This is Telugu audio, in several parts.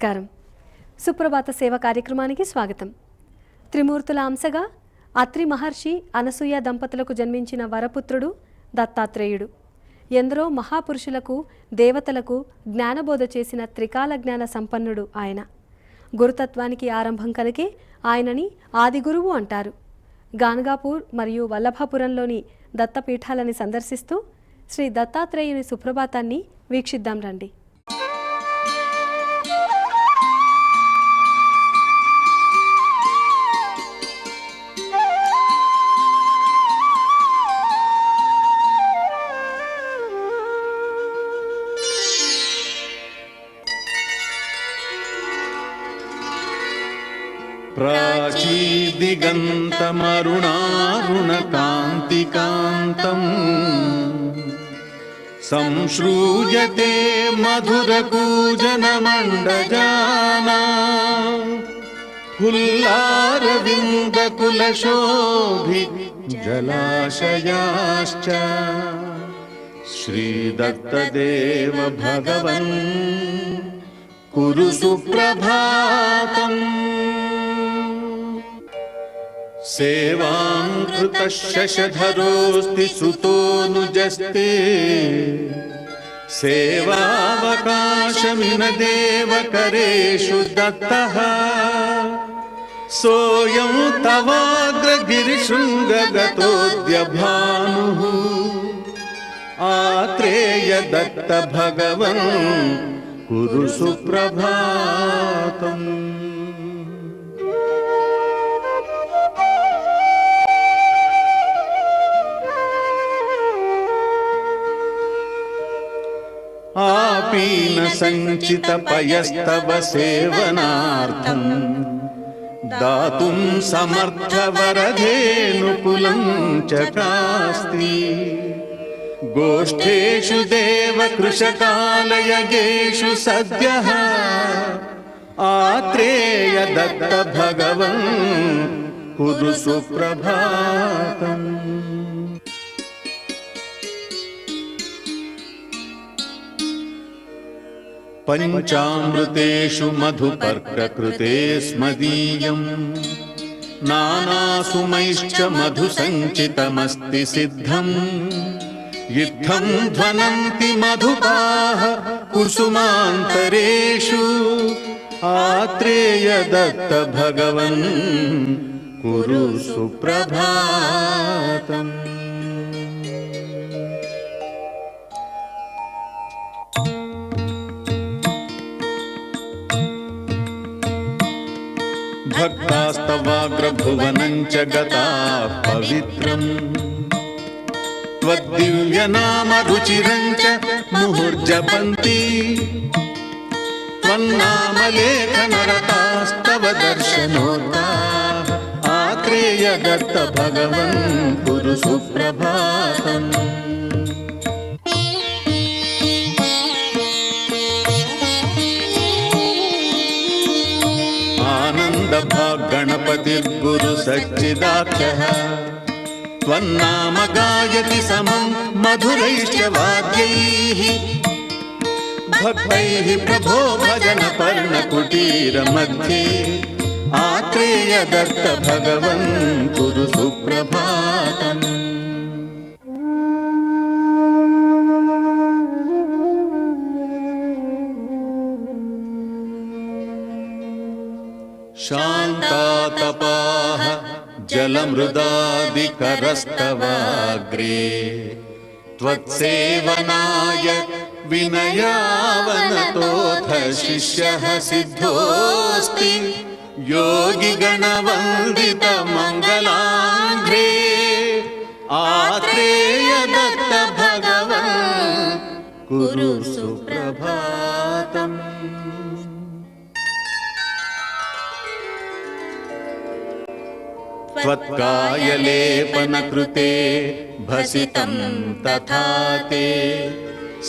నమస్కారం. సుప్రభాత సేవ కార్యక్రమానికి స్వాగతం. త్రిమూర్తుల అంశగా అత్రి మహర్షి అనసూయ దంపతులకు జన్మించిన వరపుత్రుడు దత్తాత్రేయుడు. ఎందరో మహాపురుషులకు దేవతలకు జ్ఞానబోధ చేసిన త్రికాల జ్ఞాన సంపన్నుడు ఆయన. గురుతత్వానికి ఆరంభం కలిగే ఆయనని ఆదిగురువు అంటారు. గాన్గాపూర్ మరియు వల్లభాపురంలోని దత్తపీఠాలని సందర్శిస్తూ శ్రీ దత్తాత్రేయుని సుప్రభాతాన్ని వీక్షిద్దాం రండి. संश्रूयते मधुरकूजनमण्डजाना फुल्लारविन्दकुलशोभि जलाशयाश्च श्रीदत्तदेव भगवन् कुरु सुप्रभातम् सेवां कृतः शशधरोऽस्ति सुतोऽनुजस्ते सेवावकाशमिनदेव करेषु दत्तः सोऽयं तवाग्रगिरिशृङ्गगतोऽद्य आत्रेय दत्त भगवन् कुरु सुप्रभातम् आपीनसञ्चितपयस्तव सेवनार्थम् दातुं समर्थवरधेनुकुलं चकास्ति गोष्ठेषु देवकृशकालयगेषु सद्यः आत्रेय दत्त भगवन् कुरु सुप्रभातम् पञ्चामृतेषु मधुपर्ककृते स्मदीयम् नानासुमैश्च मधुसञ्चितमस्ति सिद्धम्। इत्थं ध्वनन्ति मधुपाः कुसुमान्तरेषु। आत्रेय दत्त भगवन् कुरु सुप्रभातम् भक्तास्तवाग्रभुवनं च गताः पवित्रम् त्वद्दिव्यनामरुचिरं च मुहुर्जपन्ति त्वन्नामलेखनरतास्तव दर्शनोत्ताः आत्रेय दत्त भगवन् कुरु सुप्रभातम् गणपतिर्गुरु सच्चिदाख्यः त्वन्नाम गायति समं मधुरैश्च वाद्यैः भक्तैः प्रभो भजन पर्णकुटीरमध्ये आत्रेय दत्त भगवन् कुरु सुप्रभातम् शान्तातपाः जलमृदादिकरस्तवाग्रे। त्वत्सेवनाय विनयावनतोऽथ शिष्यः सिद्धोऽस्ति योगिगणवन्दितमङ्गलाङ्घ्रे। आत्रेय दत्त भगवन् कुरु सुप्रभातम् त्वत्कायलेपनकृते भसितं तथा ते।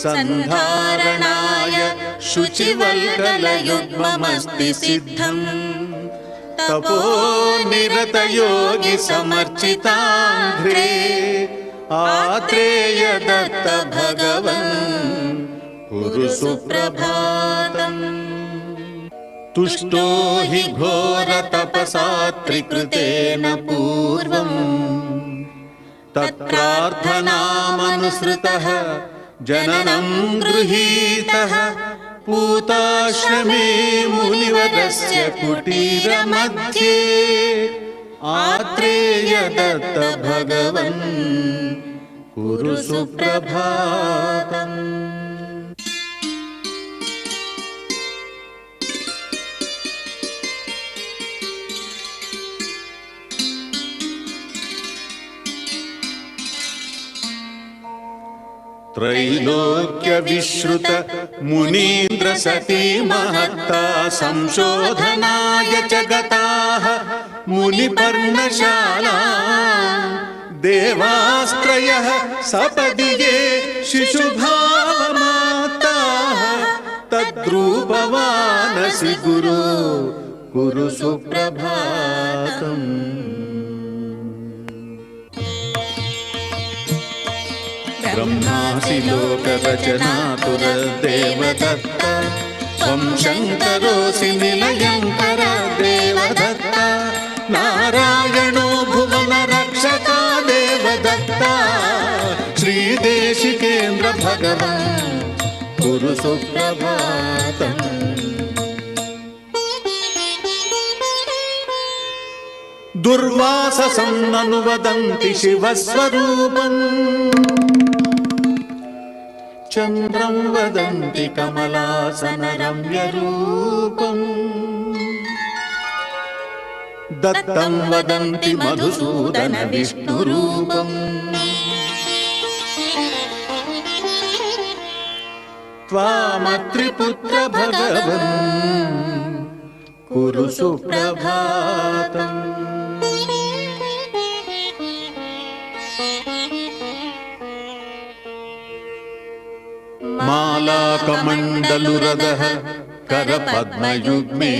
सन्धारणाय शुचिवल्कलयुग्ममस्ति सिद्धम् तपो निरतयोगि समर्चिताङ्घ्रे आत्रेय दत्त भगवन् कुरु सुप्रभातम् तुष्टो हि घोरतपसा त्रिकृतेन पूर्वम्। तत्प्रार्थनामनुसृतः जननं गृहीतः पूताश्रमे मुनिवरस्य कुटीरमध्ये आत्रेय दत्त भगवन् कुरु सुप्रभातम् त्रैलोक्यविश्रुत मुनीन्द्र सती महत्ता संशोधनाय च गताः मुनिपर्णशाला देवास्त्रयः सपदि ये शिशुभावमाताः तद्रूपवानसि गुरु कुरु सुप्रभातम् ब्रह्मासि लोकरचनातुरदेवदत्त त्वं शङ्करोऽसि निलयङ्कर देवदत्त नारायणो भुवनरक्षका देवदत्ता श्रीदेशिकेन्द्र भगवन् कुरु सुप्रभातम् दुर्वाससं ननु वदन्ति शिवस्वरूपम् चन्द्रं वदन्ति कमलासनरम्यरूपम् दत्तं वदन्ति मधुसूदन विष्णुरूपम् त्वामत्रिपुत्र भगवन् कुरु सुप्रभातम् मालाकमण्डलुरदः करपद्मयुग्मे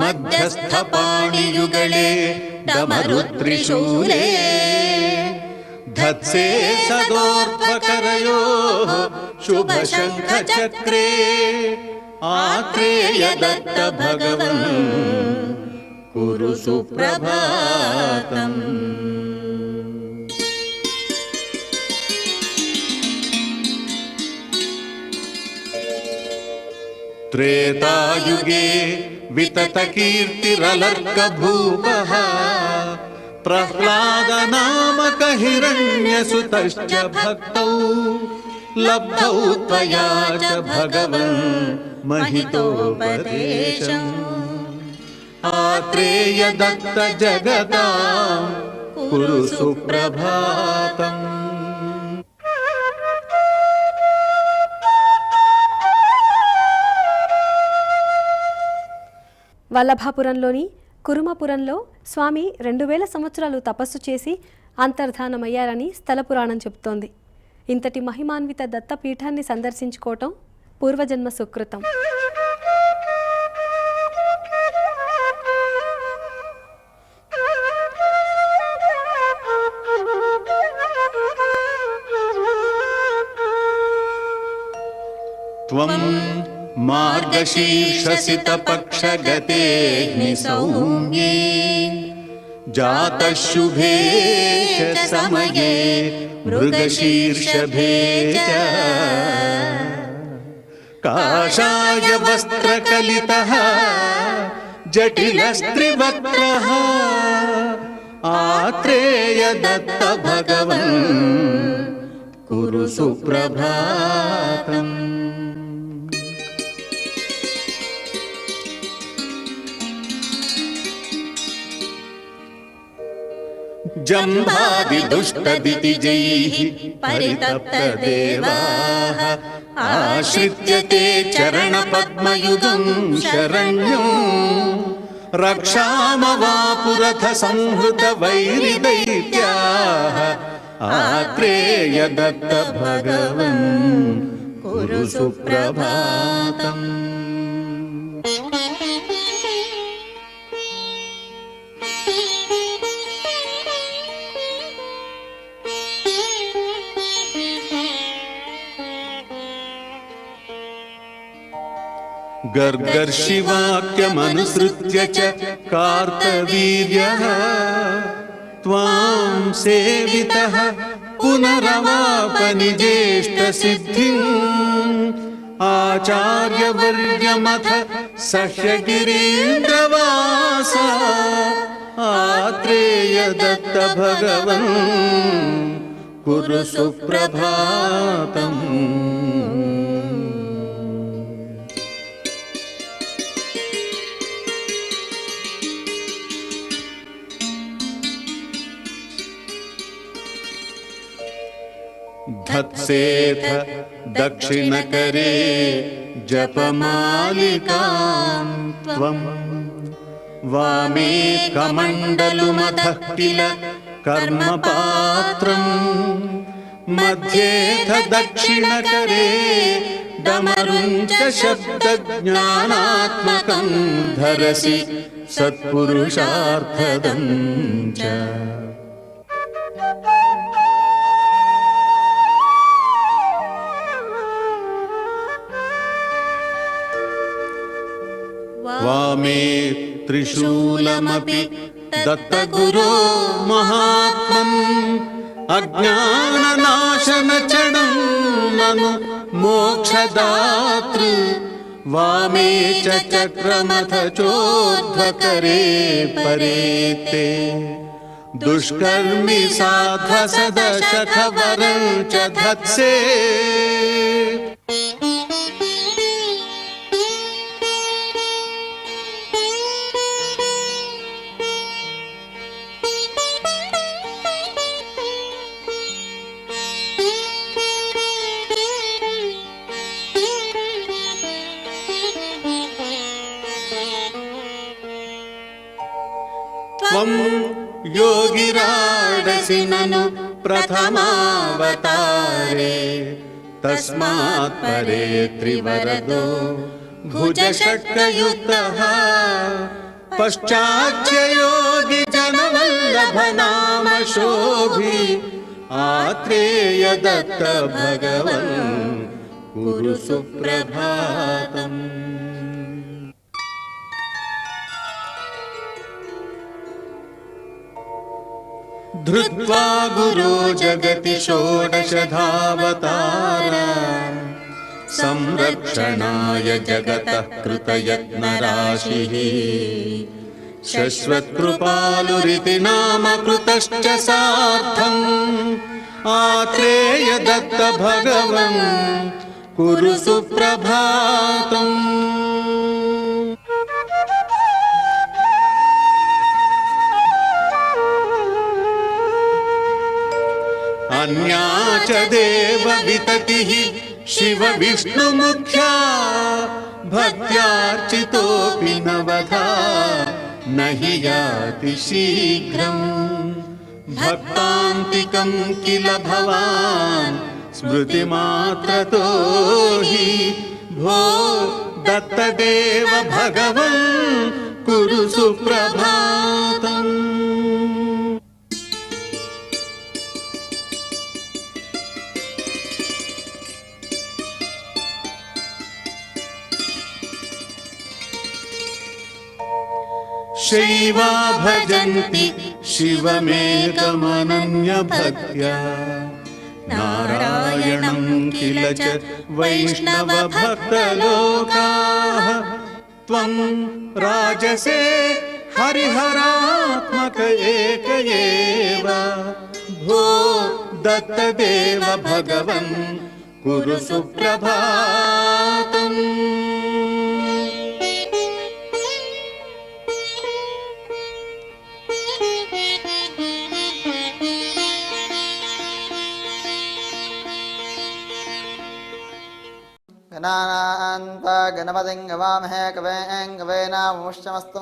मध्यस्थपाणियुगले डमरुत्रिशूले धत्से सदोर्ध्वकरयोः शुभशङ्खचक्रे आत्रेय दत्त भगवन् कुरु सुप्रभातम् त्रेतायुगे विततकीर्तिरलर्कभूपः प्रह्लादनामक हिरण्यसुतश्च भक्तौ लब्धौ त्वया च भगवन् महितोपदेशम्। आत्रेय कुरु सुप्रभातम्। వల్లభాపురంలోని కురుమపురంలో స్వామి రెండు వేల సంవత్సరాలు తపస్సు చేసి అంతర్ధానమయ్యారని స్థల పురాణం చెబుతోంది. ఇంతటి మహిమాన్విత దత్తపీఠాన్ని సందర్శించుకోవటం పూర్వజన్మ సుకృతం. त्वं मार्गशीर्षसितपक्षगते सौम्ये जातः शुभे च समये मृगशीर्षभे च। काषाय वस्त्रकलितः जटिलस्त्रिवक्त्रः आत्रेय दत्त भगवन् कुरु सुप्रभातम् जम्भादिदुष्टदिति जयैः परितप्तदेवाः आश्रित्य ते चरणपद्मयुगम् शरण्यम् रक्षामवापुरथसंहृतवैरिदैत्याः आत्रेय दत्त भगवन् कुरु सुप्रभातम्। गर्गर्षिवाक्यमनुसृत्य च कार्तवीर्यः त्वां सेवितः पुनरवापनिजेष्टसिद्धिम् आचार्यवर्यमथ सह्यगिरीन्द्रवास आत्रेय दत्त भगवन् कुरु सुप्रभातम् धत्सेथ दक्षिणकरे जपमालिकां त्वम्। वामे कमण्डलुमथः किल कर्मपात्रम्। मध्येथ दक्षिणकरे डमरुं च शब्दज्ञानात्मकं धरसि सत्पुरुषार्थदं च वामे त्रिशूलमपि दत्तगुरो महात्मम् अज्ञाननाशनचणं ननु मोक्षदातृ। वामे च चक्रमथ चोद्ध्वकरे परे ते दुष्कर्मि साध्वसदशखवरं च धत्से त्वं योगिराडसि ननु प्रथमावतारे। तस्मात् परे त्रिवरदो भुजषट्कयुक्तः पश्चाच्च योगि जनवल्लभ नाम शोभि आत्रेय दत्त भगवन् कुरु सुप्रभातम् धृत्वा गुरो जगति षोडशधावतारा। संरक्षणाय जगतः कृतयत्नराशिः। शश्वत्कृपालुरिति नाम कृतश्च सार्थम्। आत्रेय दत्त भगवन् कुरु सुप्रभातम् अन्या च देवविततिः शिव विष्णुमुख्या भक्त्यार्चितोऽपि न वधा न हि याति शीघ्रम् भक्तान्तिकं किल भवान् स्मृतिमात्रतो हि भो दत्तदेव भगवन् कुरु सुप्रभातम् शैवा भजन्ति शिवमेकमनन्यभक्त्या। नारायणं किल च वैष्णवभक्तलोकाः। त्वं राजसे हरिहरात्मक एक एव। भो दत्तदेव भगवन् कुरु सुप्रभातम् गणानान्ता गणपतिं गवामहे कवें कवेनामुष्यमस्तु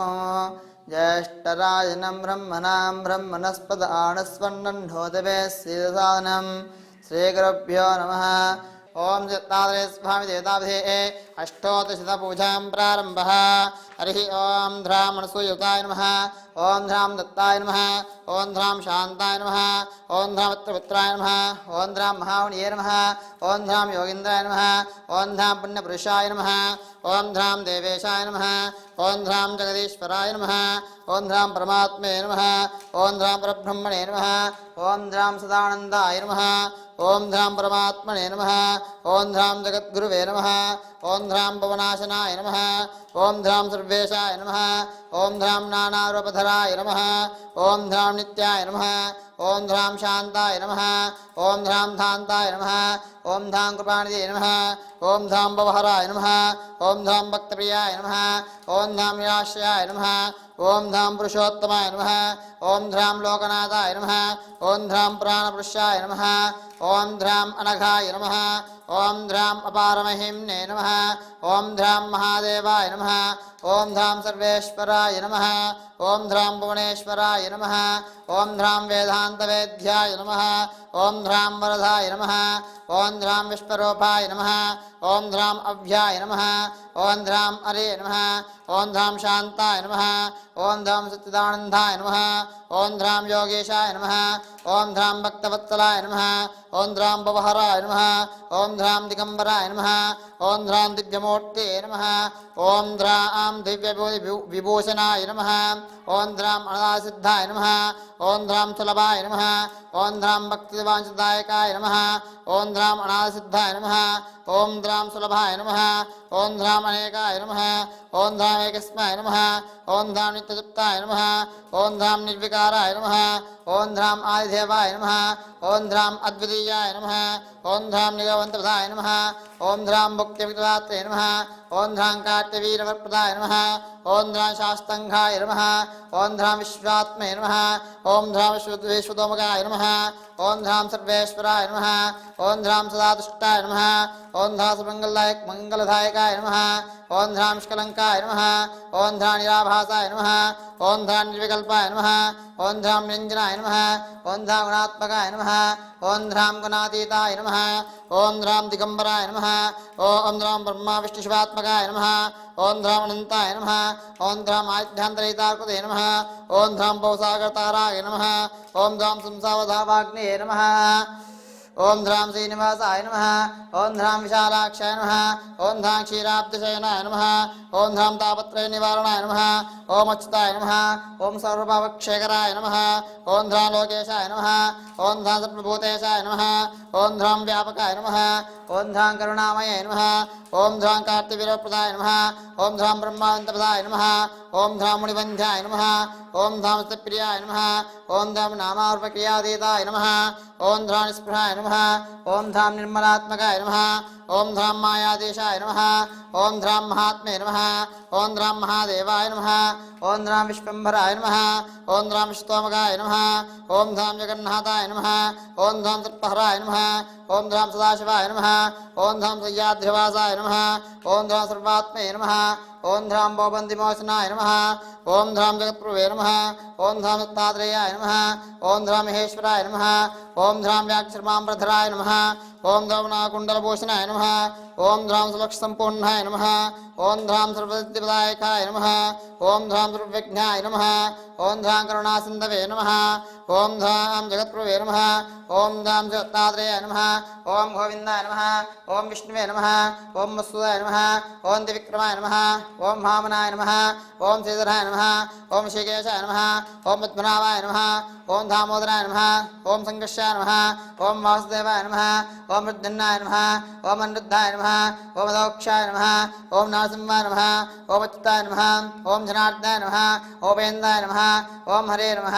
ज्येष्ठराजनं ब्रह्मणां ब्रह्मणस्पद आणस्वन्नोदवे श्रीसादनं श्रीगुरुभ्यो नमः ॐ चित्तादरे स्वामि देवताभिधे अष्टोदशतपूजां प्रारम्भः हरिः ॐ ध्रामणसूयुताय नमः ఓం ధ్రాం దత్తాయ నమ ఓం ధ్రాం శాంతాయ నమ ఓం ధ్రామత్రపుత్రాయ నమ ఓం ధ్రాం మహావుణ్యే నమ ఓం ధ్రాం యోగింద్రాయ నమ ఓం ధ్రాం పుణ్యపురుషాయ నమ ఓం ధ్రాం దేవేశాయ నమ ஓம் திராம் ஜெகதீஸ்வராய நம ஓம் திராம் பரமாத்மே நம ஓம் திராம் பரபிரம்மணே நம ஓம் திராம் சதானந்தாய நம ஓம் திராம் பரமாத்மனே நம ஓம் திராம் ஜகத்குருவே நம ஓம் திராம் பவனாசனாய நம ஓம் திராம் சர்வேஷாய நம ஓம் திராம் நானாரூபதராய நம ஓம் திராம் நித்யாய நம ఓం ధ్రాం శాంతాయ నమ. ఓం ధ్రాం ధాంతాయ నమ. ఓం ధాం కృపాణిదే నమ. ఓం ధాం భవహరాయ నమ. ఓం ధాం భక్తప్రియాయ నమ. ఓం ధాం నిరాశ్రయాయ నమ. ఓం ధాం పురుషోత్తమాయ నమ ఓం ధ్రాం లోకనాథాయ నమ ఓం ధ్రాం ప్రాణపురుషాయ నమ ఓం ధ్రాం అనఘాయ నమ ఓం ధ్రాం అపారమహిమ్నే నమ ఓం ధ్రాం మహాదేవాయ నమ ఓం ధ్రాం సర్వేశ్వరాయ నమ ఓం ధ్రాం భువనేశ్వరాయ నమ ఓం ధ్రాం వేదాంతవేద్యాయ నమ ఓం ధ్రాం వరదాయ నమ ఓం ధ్రాం విశ్వరూపాయ నమ ఓం ధ్రాం అవ్యాయ నమ ఓం ధ్రాం అరే నమ ஓம் தாம் சாந்தாய நம ஓம் தாம் சச்சிதானந்தாய நம ॐ ध्रां योगेशाय नमः ॐ ध्रां भक्तवत्सलाय नमः ॐ ध्रां भवहराय नमः ॐ ध्रां दिगम्बराय नमः ॐ ध्रां दिव्यमूर्ते नमः ॐ ध्रां दिव्यविभूषणाय नमः ॐ ध्राम् अनासिद्धाय नमः ॐ ध्रां सुलभाय नमः ॐ ध्रां नमः ॐ ध्राम् अनासिद्धाय नमः ॐ ध्रां सुलभाय नमः ॐ ध्राम् अनेकाय नमः ॐ ध्राम् एकस्माय नमः ॐ ध्रां नित्ययुक्ताय नमः ॐ ध्रां निर्विकाराय శ్రీమన్నారాయణ ॐ ध्राम् आदिदेवाय नमः ॐ ध्राम् अद्वितीयाय नमः ॐ ध्रां निगवन्तप्रदाय नमः ॐ ध्रां भुक्त्यविदात्रे नमः ॐ ध्रां काट्यवीरवरप्रदाय नमः ॐ ध्रां शास्तङ्घाय नमः ॐ ध्रां विश्वात्मे नमः ॐ ध्रां विश्वविश्वतोमकाय नमः ॐ ध्रां सर्वेश्वराय नमः ॐ ध्रां सदादुष्टाय नमः ॐ ध्रां सुमङ्गलदायक मङ्गलदायकाय नमः ॐ ध्रां निष्कलङ्काय नमः ॐ ध्रां निराभासाय नमः ॐ ध्रां निर्विकल्पाय नमः ॐ ध्रां गुणातीताय नमः। ओं धाम गुणात्मकाय नमः। ओं ध्राम गुणातीताय नमः। ओं ध्राम दिगंबराय नमः। ओं ध्राम ब्रह्मा विष्णुशिवात्मकाय नमः। ओं ध्राम अनंताय नमः। ओं ध्राम आयुध्यान्तरहिताकृते नमः। ओं ध्राम बहुसागरताराय नमः। ओं ध्राम संसावधावाग्ने नमः। ఓం ధ్రాం శ్రీనివాసాయ నమ. ఓం ధ్రాం విశాలాక్షాయ నమ. ఓం ధ్రాం క్షీరాబ్దిశయనాయ నమ. ఓం ధ్రాం తాపత్రయ నివారణాయ నమ. ఓం అచ్యుతాయ నమ. ఓం సర్వభావక్షేకరాయ నమ. ఓం ధ్రాం లోకేశాయ నమ. ఓం ధ్రాం సర్వభూతేశాయ నమ. ఓం ధ్రాం వ్యాపకాయ నమ. ఓం ధ్వాం కరుణామయ నమ ఓం ధ్వాం కార్తివీరప్రదాయ నమ ఓం ధ్వాం బ్రహ్మావంతపదాయ నమ ఓం ధ్వాం మునిబంధ్యాయ నమ ఓం ధాం సత్ప్రియాయ నమ ఓం ధాం నామార్పక్రియాదీతాయ నమ ఓం ధ్వాం నిస్పృహాయ నమ ఓం ధాం నిర్మలాత్మకాయ నమ ఓం ధ్రాం మాయాదేశాయ నమ ఓం ధ్రాం మహాత్మే నమ ఓం ధ్రాం మహాదేవాయ నమ ఓం ధ్రాం విశ్వంభరాయ నమ ఓం ధ్రాం విశ్వతోమకాయ నమ ఓం ధాం జగన్నాథాయ నమ ఓం ధాం తత్పహరాయ నమ ఓం ధ్రాం సదాశివాయ నమ ఓం ధాం సయ్యాద్రివాసాయ నమ. ఓం ధాం సర్వాత్మే నమ. ఓం ధ్రాం భోబందిమోసనాయ నమ ఓం ధ్రాం జగత్ప్రభే నమ ఓం ధ్రాం దత్తాత్రేయాయ నమ ఓం ధ్రాం మహేశ్వరాయ నమ ఓం ధ్రాం వ్యాక్షర్మాంబ్రధరాయ నమ ఓం ధ్రాం నాకుండలభూషణాయ నమ ఓం ధ్రాం సులక్షసంపూర్ణాయ నమ ఓం ధ్రాం సర్వదిప్రదాయకాయ నమ ఓం ధ్రాం సర్వవిఘ్నాయ నమ ఓం ధ్రాం కరుణాసిందవే నమ ఓం ధాం జగత్ప్రభే నమ ఓం ధాం దత్తాత్రేయ నమ ఓం గోవిందాయ నమ ఓం విష్ణువే నమ ఓం వసుదాయ నమ ఓం త్రివిక్రమాయ నమ ॐ भामनाय नमः ॐ श्रीधराय नमः ॐ श्रीकेशाय नमः ॐ पद्मनाभाय नमः ॐ दामोदराय नमः ॐ सङ्कर्षाय नमः ॐ वासुदेवाय नमः ॐ मृद्यन्नाय नमः ॐ अनिरुद्धाय नमः ॐ अदोक्षाय नमः ॐ नारसिंहाय नमः ॐ अच्युताय नमः ॐ जनार्दनाय नमः ॐ वेन्दाय नमः ॐ हरे नमः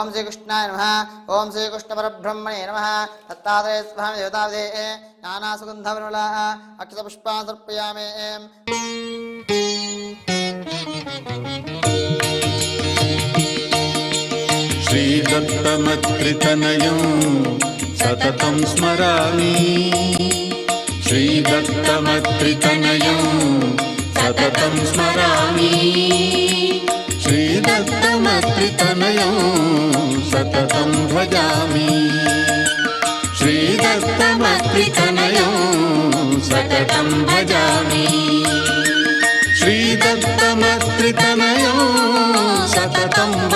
ॐ श्रीकृष्णाय नमः ॐ श्रीकृष्णपरब्रह्मणे नमः दत्तात्रेय स्वामी देवतादे नानासुगन्धवरुला अक्षतपुष्पान् समर्पयामि श्रीदत्तमत्रितनयं सततं स्मरामि। श्रीदत्तमत्रितनयं सततं स्मरामि। श्रीदत्तमत्रितनयं सततं भजामि। श्रीदत्तमत्रितनयं सततं भजामि।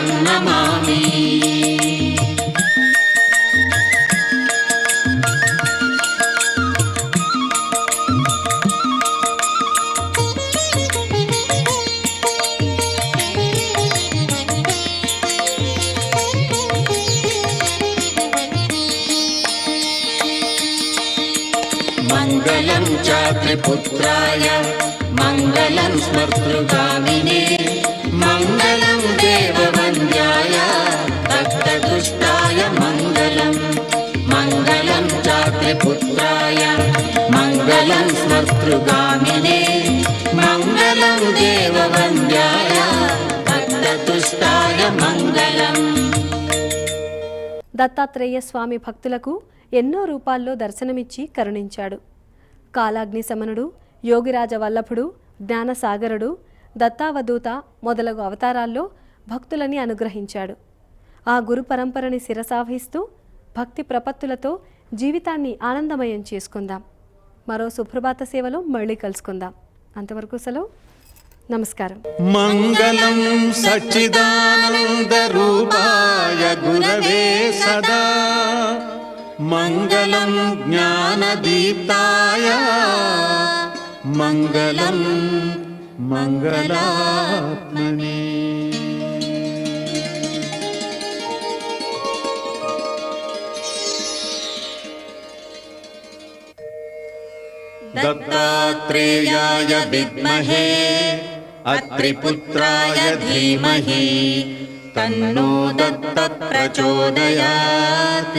सततं नमामि मङ्गलं चात्रिपुत्राय मङ्गलं स्मर्तृगामिने स्मर्तृगामिने मङ्गलं देववन्द्याय दत्तदुष्टाय मङ्गलम् దత్తాత్రేయ స్వామి భక్తులకు ఎన్నో రూపాల్లో దర్శనమిచ్చి కరుణించాడు కాలాగ్ని సమనుడు యోగిరాజ వల్లభుడు జ్ఞానసాగరుడు దత్తావధూత మొదలగు అవతారాల్లో భక్తులని అనుగ్రహించాడు ఆ గురు పరంపరని శిరసావహిస్తూ భక్తి ప్రపత్తులతో జీవితాన్ని ఆనందమయం చేసుకుందాం మరో సుప్రభాత సేవలో మళ్ళీ కలుసుకుందాం. అంతవరకు సెలవు. నమస్కారం. మంగళం సచ్చిదానంద రూపాయ గురవే సదా. మంగళం జ్ఞానదీప్తాయ. మంగళం మంగళాత్మనే. दत्तात्रेयाय विद्महे अत्रिपुत्राय धीमहि तन्नो दत्त प्रचोदयात्